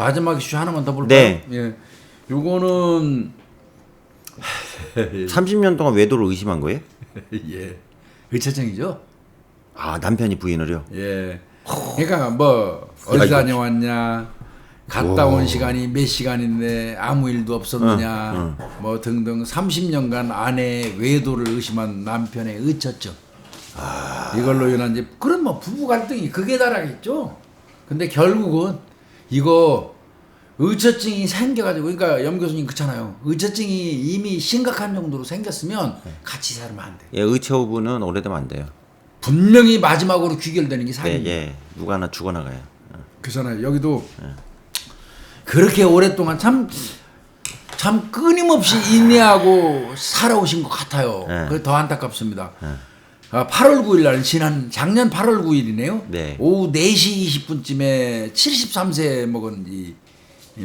마지막 이슈 하나만 더 볼까요? 네. 예. 요거는 30년 동안 외도를 의심한 거예요? 예. 의처증이죠. 아 남편이 부인을요? 예. 그러니까 뭐 어디 이거. 다녀왔냐, 갔다 온 시간이 몇 시간인데 아무 일도 없었느냐, 뭐 등등 30년간 아내의 외도를 의심한 남편의 의처증. 이걸로 인한 이제 그런 뭐 부부 갈등이 극에 달하겠죠. 근데 결국은 이거 의처증이 생겨가지고 그러니까 염 교수님 그렇잖아요. 의처증이 이미 심각한 정도로 생겼으면 같이 살면 안 돼. 예, 의처부는 오래되면 안 돼요. 분명히 마지막으로 귀결되는 게 예, 살인. 예. 누가 하나 죽어나가요. 그잖아요. 여기도 그렇게 오랫동안 참, 참 끊임없이 인내하고 살아오신 것 같아요. 네. 그게 더 안타깝습니다. 아, 8월 9일 날 지난 작년 8월 9일이네요. 네. 오후 4시 20분쯤에 73세 먹은 이, 이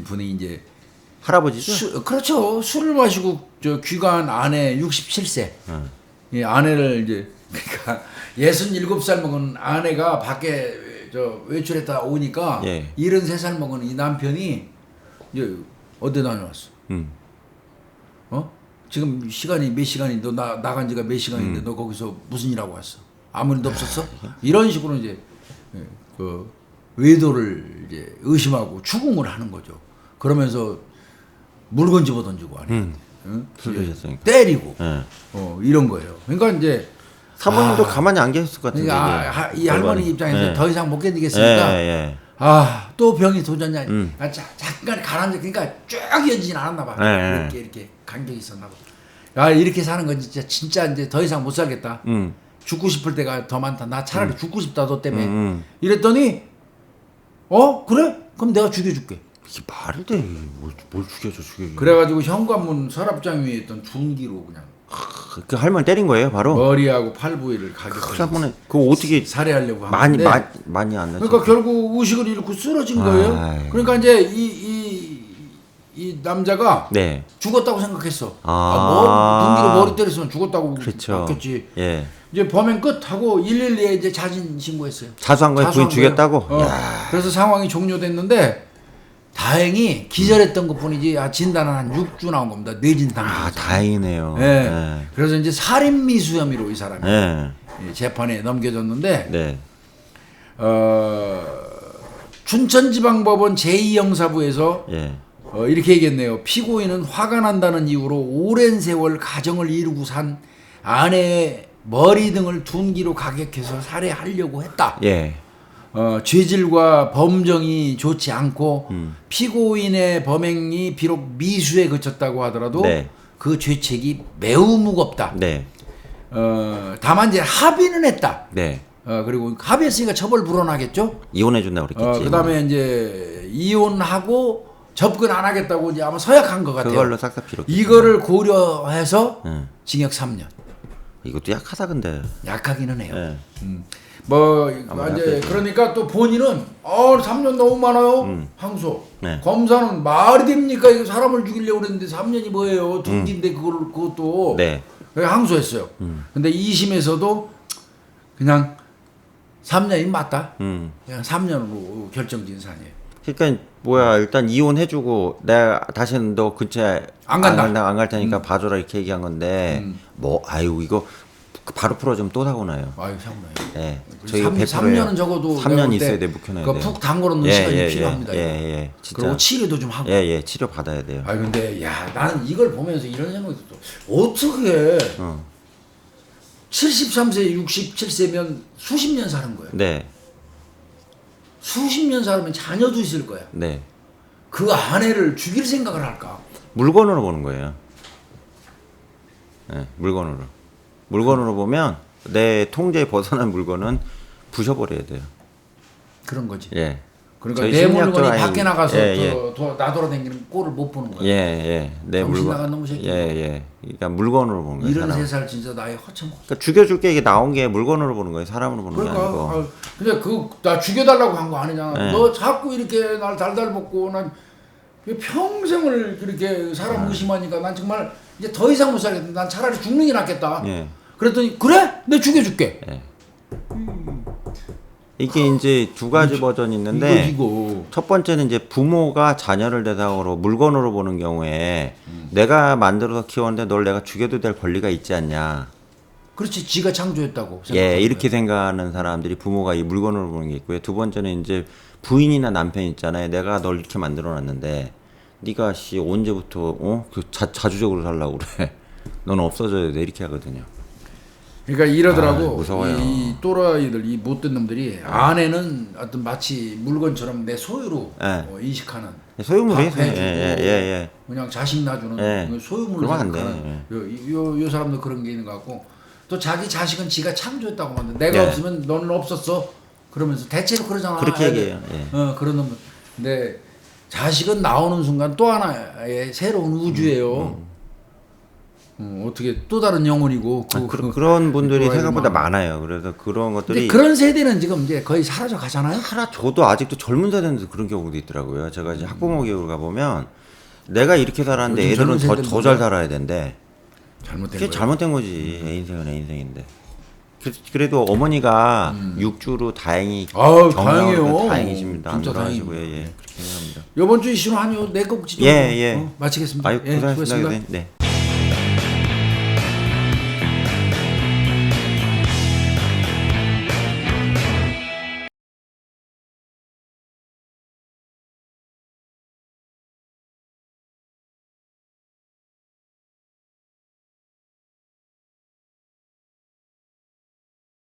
분이 이제 할아버지죠? 수, 그렇죠. 술을 마시고 저 귀가한 아내 67세. 응. 이 아내를 이제 그러니까 67살 먹은 아내가 밖에 저 외출했다 오니까 예. 73살 먹은 이 남편이 이제 어디 다녀왔어? 음. 어? 지금 시간이 몇 시간이 너 나, 나간 지가 몇 시간인데 너 거기서 무슨 일하고 왔어? 아무 일도 없었어? 이런 식으로 이제 예, 그 외도를 이제 의심하고 추궁을 하는 거죠. 그러면서 물건 집어 던지고 안에 음. 응? 술 드셨으니까. 때리고 예. 어, 이런 거예요. 그러니까 이제 사모님도 가만히 안 계셨을 것 같은데. 그러니까. 아, 이 할머니. 입장에서 예. 더 이상 못 예, 견디겠으니까 예, 아또 병이 도졌냐 음. 아, 자, 잠깐 가라앉아 그러니까 쭉 이어지진 않았나 봐 네, 이렇게 이렇게 간격이 있었나 봐아 이렇게 사는 건 진짜 진짜 이제 더 이상 못 살겠다 예. 음. 죽고 싶을 때가 더 많다 나 차라리 죽고 싶다 너 때문에 음, 음. 이랬더니 어 그래 그럼 내가 죽여줄게 이게 말이 돼. 뭘, 뭘 죽여줘, 죽여줘. 그래가지고 현관문 서랍장 위에 있던 둔기로 그냥 그 할머니 때린 거예요, 바로? 머리하고 팔 부위를 그 가격해서 할머니 그거 어떻게 살해하려고 많이 하는데 많이 많이 안 나죠? 그러니까 결국 의식을 잃고 쓰러진 거예요. 아이. 그러니까 이제 이 이 이 남자가 네. 죽었다고 생각했어. 아. 아, 뭐 눈기로 머리 때렸으면 죽었다고 그렇죠. 봤겠지. 예. 이제 범행 끝하고 112에 이제 자진 신고했어요. 자수한 거에 부인 죽였다고? 어. 그래서 상황이 종료됐는데 다행히 기절했던 것 뿐이지 아, 진단은 한 6주 나온 겁니다. 뇌진 당뇨. 아, 다행이네요. 예. 예. 그래서 이제 살인 미수 혐의로 이 사람이 예. 예, 재판에 넘겨졌는데 네. 어, 춘천지방법원 제2형사부에서 예. 어, 이렇게 얘기했네요. 피고인은 화가 난다는 이유로 오랜 세월 가정을 이루고 산 아내의 머리 등을 둔기로 가격해서 살해하려고 했다. 예. 어, 죄질과 범정이 좋지 않고 음. 피고인의 범행이 비록 미수에 그쳤다고 하더라도 네. 그 죄책이 매우 무겁다. 네. 어, 다만 이제 합의는 했다. 네. 어, 그리고 합의했으니까 처벌 불어나겠죠. 이혼해 준다고 어, 그랬겠지. 그다음에 이제 이혼하고 접근 안 하겠다고 이제 아마 서약한 것 같아요. 그걸로 싹싹 필요. 이거를 고려해서 응. 징역 3년. 이것도 약하다 근데. 약하기는 해요. 예. 뭐 아마 이제. 그러니까 또 본인은 어 3년 너무 많아요. 음. 항소. 네. 검사는 말이 됩니까? 이거 사람을 죽이려고 그랬는데 3년이 뭐예요? 둔기인데 그걸 그것도 음. 네. 그래서 항소했어요. 근데 2심에서도 그냥 3년이 맞다. 음. 그냥 3년으로 결정진 사안이에요. 그러니까 뭐야 일단 이혼해주고 내가 다시는 너 근처에 안 간다. 안갈 테니까 봐줘라 이렇게 얘기한 건데 음. 뭐 아유 이거 바로 풀어주면 또 사고 나요. 아유 상무나요. 예. 삼- 저희가 100%예요. 삼년은 적어도 3년 내가 있어야 돼 묵혀놔야 그거 돼요. 푹 담궈놓는 시간이 필요합니다. 예, 예. 진짜. 그리고 치료도 좀 하고. 예, 예. 치료 받아야 돼요. 아 근데 야 나는 이걸 보면서 이런 생각이 들어. 어떻게 어. 73세, 67세면 수십 년 사는 거야. 네. 수십 년 살면 자녀도 있을 거야. 네. 그 아내를 죽일 생각을 할까? 물건으로 보는 거예요. 예, 물건으로. 물건으로 보면 내 통제에 벗어난 물건은 부셔버려야 돼요. 그런 거지. 예. 그러니까 내 물건이 아이- 밖에 나가서 예, 예. 도- 도- 나돌아다니는 꼴을 못 보는 거야. 예, 예. 내 물건. 나간 놈의 새끼. 예, 예. 그러니까 물건으로 보는 거예요. 이런. 세살 진짜 나의 허참. 그러니까 죽여줄 게 이게 나온 게 물건으로 보는 거예요. 사람으로 보는 게 그러니까 아니고. 아, 근데 그 나 죽여달라고 한 거 아니잖아. 네. 너 자꾸 이렇게 날 달달 먹고 난 평생을 그렇게 사람 아. 의심하니까 난 정말 이제 더 이상 못 살겠다. 난 차라리 죽는 게 낫겠다. 예. 그랬더니 그래? 내 죽여줄게. 예. 이게 이제 두 가지 버전이 있는데 이거 첫 번째는 이제 부모가 자녀를 대상으로 물건으로 보는 경우에 내가 만들어서 키웠는데 널 내가 죽여도 될 권리가 있지 않냐. 그렇지 지가 창조했다고 예, 이렇게. 생각하는 사람들이 부모가 이 물건으로 보는 게 있고요. 두 번째는 이제 부인이나 남편 있잖아요. 내가 널 이렇게 만들어 놨는데 네가 씨 언제부터 어? 그 자, 자주적으로 살라고 그래. 넌 없어져야 돼. 이렇게 하거든요. 그러니까 이러더라고 아, 무서워요. 이 또라이들 이 못된 놈들이 아내는 어떤 마치 물건처럼 내 소유로 예. 어, 인식하는 소유물이 밥 예, 해주고 예, 예, 예. 그냥 자식 놔주는 예. 그 소유물로. 생각하는 요, 요, 요 사람도 그런 게 있는 것 같고 또 자기 자식은 지가 창조했다고 하는데 내가 예. 없으면 너는 없었어 그러면서 대체로 그러잖아 그렇게. 얘기해요. 예. 어 그런 놈들 근데 자식은 나오는 순간 또 하나의 새로운 우주예요 어, 어떻게 또 다른 영혼이고 그, 아, 그, 그런 분들이 또라이들 생각보다 많아. 많아요. 그래서 그런 것들이 그런 세대는 지금 이제 거의 사라져 가잖아요 하나 저도 아직도 젊은 세대인데 그런 경우도 있더라고요. 제가 이제 학부모 교육을 가 보면 내가 이렇게 살았는데 애들은 더 세대는 더 잘? 살아야 된대. 잘못된 그게 거예요 잘못된 거지. 애 인생은 애 인생인데. 그- 그래도 어머니가 육주로 다행히 아유, 다행이에요. 다행이십니다. 안 진짜 돌아가시고요. 다행입니다. 예, 그렇게 생각합니다. 이번 주 이슈는 한요 네 꼭지 예, 예. 어, 마치겠습니다 아유 예, 고생하셨습니다. 수고했습니다. 네.